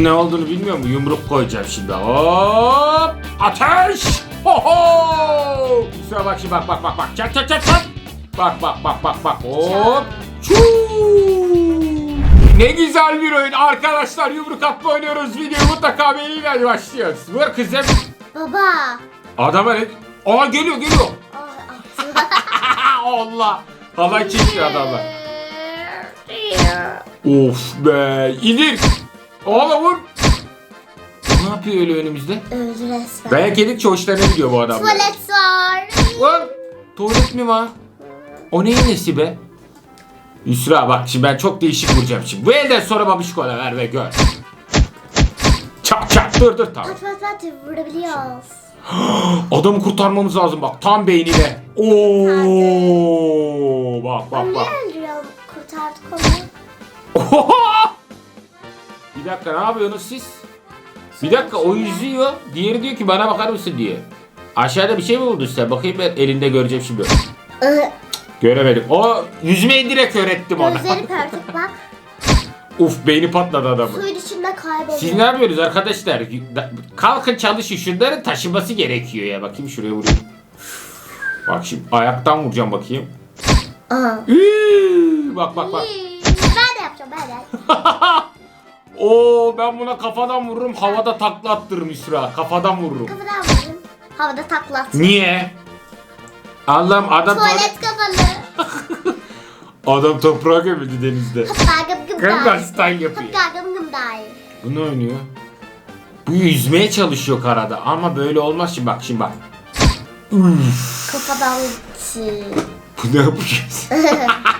Ne olduğunu bilmiyor mu? Yumruk koyacağım şimdi. Hop! Ateş! Ho ho! Şuna bak şimdi bak bak bak bak. Çak çak çak çak. Bak bak bak bak bak. Hop! Ne güzel bir oyun. Arkadaşlar yumruk atma oynuyoruz. Video mutlaka beğeniyle başlıyoruz. Vur kızım. Baba. Adama ne? Aa geliyor geliyor. Allah. Halay çekiyor adamlar. Of be. İndir. Oğlum vur. Ne yapıyor öyle önümüzde? Öldü resmen. Dayak yedikçe hoşlarına gidiyor bu adamlar. Tuvalet var. Lan tuvalet mi var? O neyin nesi be? Yusra bak şimdi ben çok değişik vuracağım şimdi. Bu elden sonra babişkola ver ve gör. Çak çak dur dur tamam. Pat pat pat vurabiliyoruz. Adamı kurtarmamız lazım bak tam beynine. Oo bak bak Ben bak. niye öldürüyorum? Kurtardık onu. Bir dakika ne yapıyorsunuz siz? Bir dakika o yüzüyor. Diğeri diyor ki bana bakar mısın diye. Aşağıda bir şey mi buldun sen? Bakayım ben elinde göreceğim şimdi. Iı, Göremedim. O yüzmeyi direkt öğrettim ona. Gözleri pörtük bak. Uf beyni patladı adamın. Suyun içinde kaybediyor. Siz ne yapıyorsunuz arkadaşlar? Kalkın çalışın şunların taşıması gerekiyor ya. Bakayım şuraya vurayım. Bak şimdi ayaktan vuracağım bakayım. Aha. Üü, bak bak bak. Ben de yapacağım ben de. Oo ben buna kafadan vururum havada takla attırırım Yusra. Kafadan vururum. Kafadan vurdum. Havada taklat. Niye? Allah'ım adam Tuvalet kafalı. adam toprağa gömüldü denizde. Hatta gım gım yapıyor. Hatta gım gım dayı. Bu ne oynuyor? Bu yüzmeye çalışıyor karada ama böyle olmaz şimdi bak şimdi bak. Üf, Kafadan gitti. bu ne yapacağız?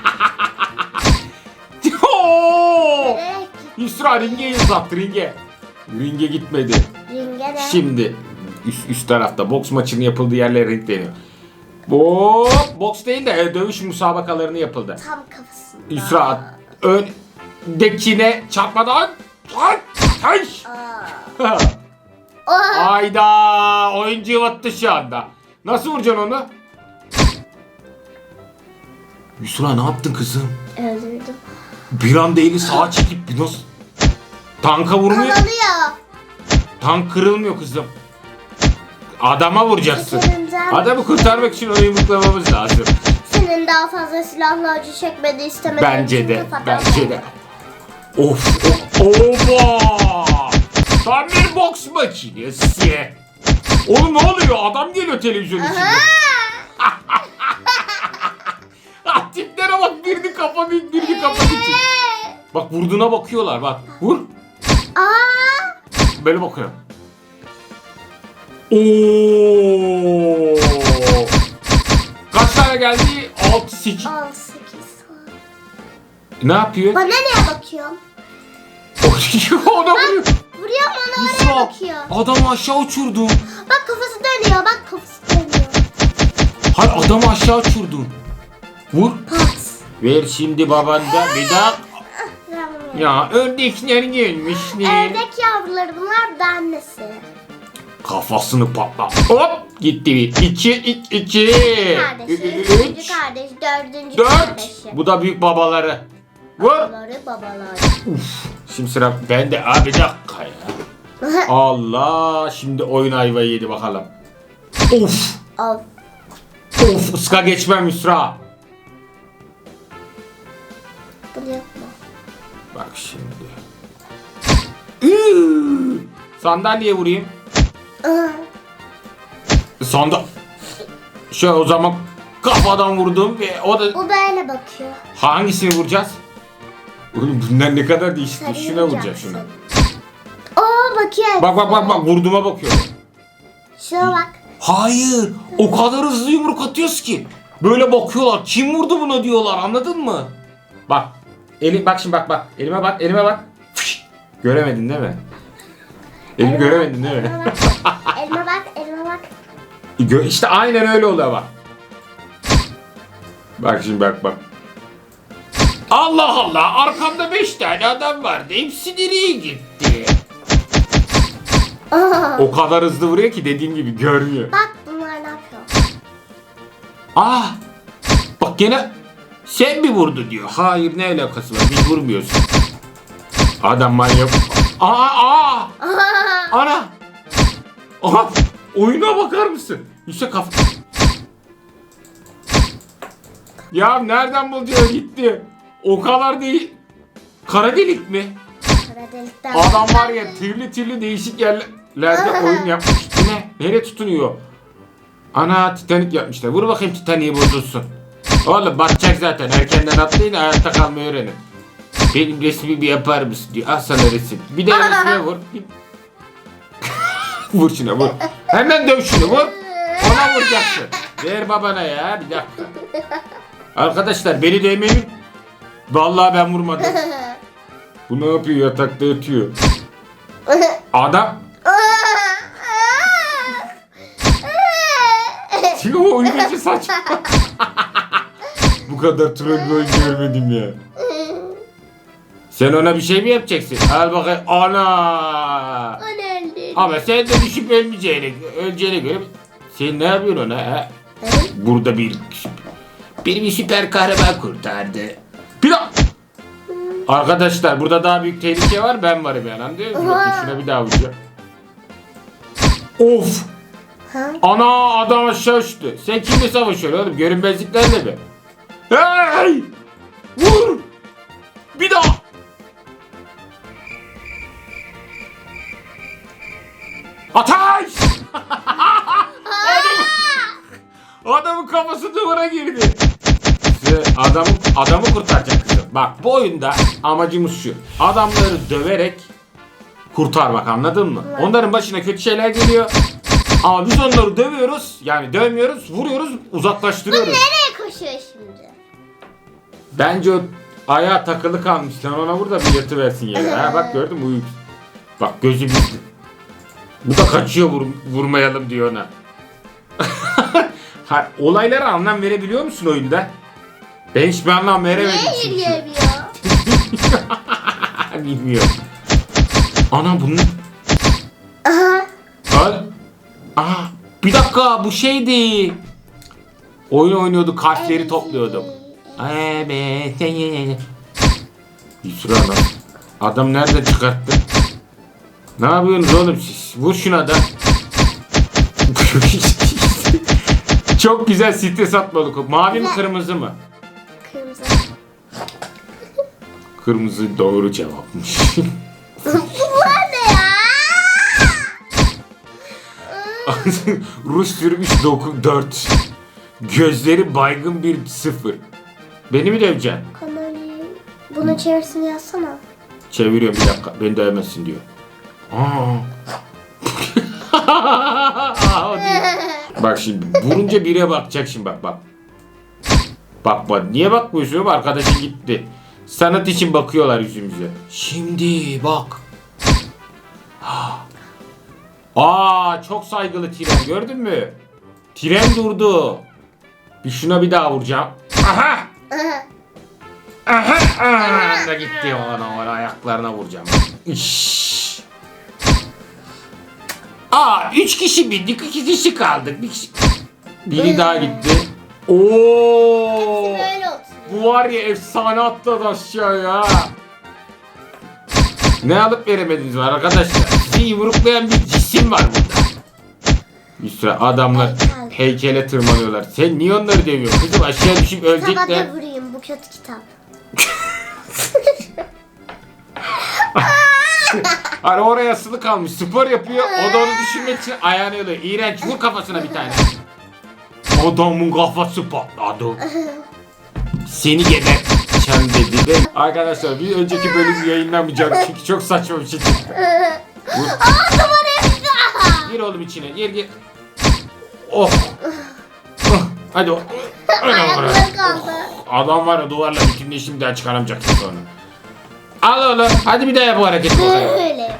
Yusra ringe uzattı ringe. Ringe gitmedi. ringe de. Şimdi üst, üst tarafta boks maçının yapıldığı yerler ring deniyor. Bu boks değil de e, dövüş müsabakalarını yapıldı. Tam kafasında. Yusra öndekine çarpmadan Ateş! Aa. Oh. Ayda oyuncu yıvattı şu anda. Nasıl vuracaksın onu? Yusra ne yaptın kızım? Öldürdüm. Bir anda eli sağa çekip bir nasıl? Tanka vurmuyor. Kazanıyor. Tank kırılmıyor kızım. Adama vuracaksın. Tekerimden- Adamı kurtarmak için onu yumruklamamız lazım. Senin daha fazla silahla acı çekmedi istemedi. Bence de. Bence de. Of. of oba. Tam bir boks makinesi. Oğlum ne oluyor? Adam geliyor televizyon içinde. Ah, Tiplere bak birini kafa birini kafa için. Bak vurduğuna bakıyorlar bak. Vur. Aa. Böyle bakıyor. Oo! Kaç tane geldi? 6 8. 18 var. Ne yapıyor? Bana neye bakıyorsun? Ona vuruyor. Vuruyorum ona oraya Yusra, bakıyor. adamı aşağı uçurdun. Bak kafası dönüyor bak kafası dönüyor. Hayır adamı aşağı uçurdun. Vur. Pat. Ver şimdi babanda bir daha. Ya ördekler gelmişler. Ördek yavruları bunlar de annesi. Kafasını patla. Hop gitti bir. İki, iki, iki. Kardeşi, Üç. üçüncü kardeş, dördüncü Dört. kardeşi. Bu da büyük babaları. Vur. Babaları babaları. Şimdi sıra bende abi bir dakika ya. Allah şimdi oyun ayvayı yedi bakalım. Of. Al. Of ıska geçmem Yusra. Bunu yapma. Bak şimdi. Üü. Sandalye vurayım. Aa, Sanda... Şöyle o zaman kafadan vurdum ve o da O böyle bakıyor. hangisini vuracağız? Oğlum bunlar ne kadar değişik. Sarıyı Şuna vuracaksın. şuna. Oo bakıyor. Bak bak bak bak vurduğuma bakıyorum. Şuna bak. Hayır. O kadar hızlı yumruk atıyoruz ki. Böyle bakıyorlar. Kim vurdu buna diyorlar. Anladın mı? Bak. Eli bak şimdi bak bak. Elime bak. Elime bak. Fış. Göremedin değil mi? Elimi göremedin değil mi? Elime bak. elime bak. Elime bak. Gö işte aynen öyle oluyor bak. Bak şimdi bak bak. Allah Allah arkamda 5 tane adam vardı. Hepsi nereye gitti? O kadar hızlı vuruyor ki dediğim gibi görmüyor. bak bunlar ne yapıyor? Ah! Bak gene sen mi vurdu diyor. Hayır ne alakası var biz vurmuyoruz. Adam manyak. Aa aa. Ana. Aha. Oyuna bakar mısın? Yüksek kafa. Ya nereden buluyor gitti? O kadar değil. Kara delik mi? Kara delikten. Adam var ya türlü türlü değişik yerlerde oyun yapmış. Ne? Nereye tutunuyor? Ana Titanic yapmışlar. Vur bakayım Titanic'i bozulsun. Oğlum batacak zaten. Erkenden atlayın hayatta kalmayı öğrenin. Benim resmimi yapar mısın diyor. Al sana resim. Bir de resmine vur. Bir- vur şuna vur. Hemen döv şunu vur. Ona vuracaksın. Ver babana ya bir dakika. Arkadaşlar beni değmeyin. Vallahi ben vurmadım. Bu ne yapıyor yatakta yatıyor. Adam Şimdi o oyuncu saçma. Bu kadar troll görmedim ya. Sen ona bir şey mi yapacaksın? Al bakayım. Ana. Ama sen de düşüp ölmeyeceğine, öleceğine göre sen ne yapıyorsun ona? ha? Burada bir bir bir süper kahraman kurtardı. Daha. Arkadaşlar burada daha büyük tehlike var ben varım yani anlıyor musun? Bakın şuna bir daha vuracağım. Of! Ana adam aşağı uçtu. Sen kimle savaşıyorsun oğlum? Görünmezliklerle mi? Hey! Vur! Bir daha! Ateş! Adam- Adamın kafası duvara girdi. Size adamı, adamı kurtaracak kızım. Bak bu oyunda amacımız şu. Adamları döverek kurtarmak anladın mı? Onların başına kötü şeyler geliyor. Ama biz onları dövüyoruz. Yani dövmüyoruz, vuruyoruz, uzaklaştırıyoruz. Nereye koşuyor şimdi? Bence o ayağa takılı kalmış. Sen ona vur da bir yatıversin yere. Ha, bak gördün mü? Bak gözü bitti. Bu da kaçıyor vur, vurmayalım diyor ona. ha, olaylara anlam verebiliyor musun oyunda? Ben hiçbir anlam veremedim Niye çünkü. yürüyemiyor? Bilmiyorum. Ana bunun... Aha. Al. Aa, bir dakika bu şeydi. Oyun oynuyorduk, harfleri topluyorduk. Evet. Yusra adam. Adam nerede çıkarttı? Ne yapıyorsunuz oğlum siz? Vur şuna da. Çok güzel stres atmadık. Mavi mi kırmızı mı? Kırmızı. Kırmızı doğru cevapmış. Bunlar ne ya? Rus sürmüş 4. Gözleri baygın bir sıfır. Beni mi döveceksin? Kamerayı. Bunun çevirisini yazsana. Çeviriyorum bir dakika. Beni dövemezsin diyor. Aa. O diyor. bak şimdi vurunca bire bakacak şimdi bak bak. Bak bak niye bakmıyorsun arkadaşın gitti. Sanat için bakıyorlar yüzümüze. Şimdi bak. Aa çok saygılı tren gördün mü? Tren durdu. Bir şuna bir daha vuracağım. Aha! Aha! Aha! Da gitti ona ona ayaklarına vuracağım. İş. Aa üç kişi bindik iki kişi kaldık. Bir kişi... Biri daha gitti. Oo! Böyle. Bu var ya efsane atladı aşağıya. Ne alıp veremediniz var arkadaşlar. Sizi yumruklayan bir cisim var burada. Bir süre adamlar. Heykele tırmanıyorlar. Sen niye onları demiyorsun? Kızım aşağı düşüp Kitaba ölecekler. da vurayım bu kötü kitap. Hani oraya asılı kalmış. Spor yapıyor. O da onu düşünmek için ayağını yalıyor. İğrenç. Vur kafasına bir tane. Adamın kafası patladı. Seni geberteceğim dedi de. Arkadaşlar bir önceki bölüm yayınlamayacağım çünkü çok saçma bir şey çıktı. Vur. Gir oğlum içine. Gir gir. Oh. Oh. Hadi o. Ayakta kaldı. Adam var ya duvarla bütünleşim daha çıkaramayacaksın sonra. Al oğlum. Hadi bir daha yap bu hareketi bakayım. Böyle yapıyor.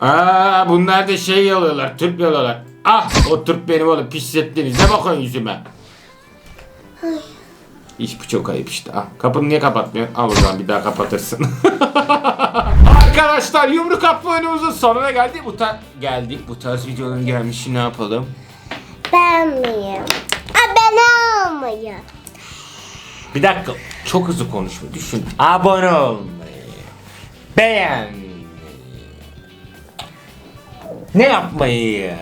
Aa bunlar da şey yalıyorlar, Türk yalıyorlar. Ah o Türk benim oğlum pislettiniz. Ne bakıyorsun yüzüme? İş bu çok ayıp işte. Ah, kapını niye kapatmıyorsun? Al o zaman bir daha kapatırsın. Arkadaşlar yumruk atma oyunumuzun sonuna geldik. Bu ta geldik. Bu tarz videoların gelmişi ne yapalım? Ben miyim? Abone olmayı. Bir dakika. Çok hızlı konuşma. Düşün. Abone olmayı. Beğenmeyi. Ne yapmayı?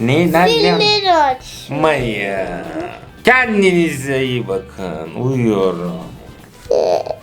Ne, ne, ne Filmleri aç. yapmayı? Kendinize iyi bakın. Uyuyorum.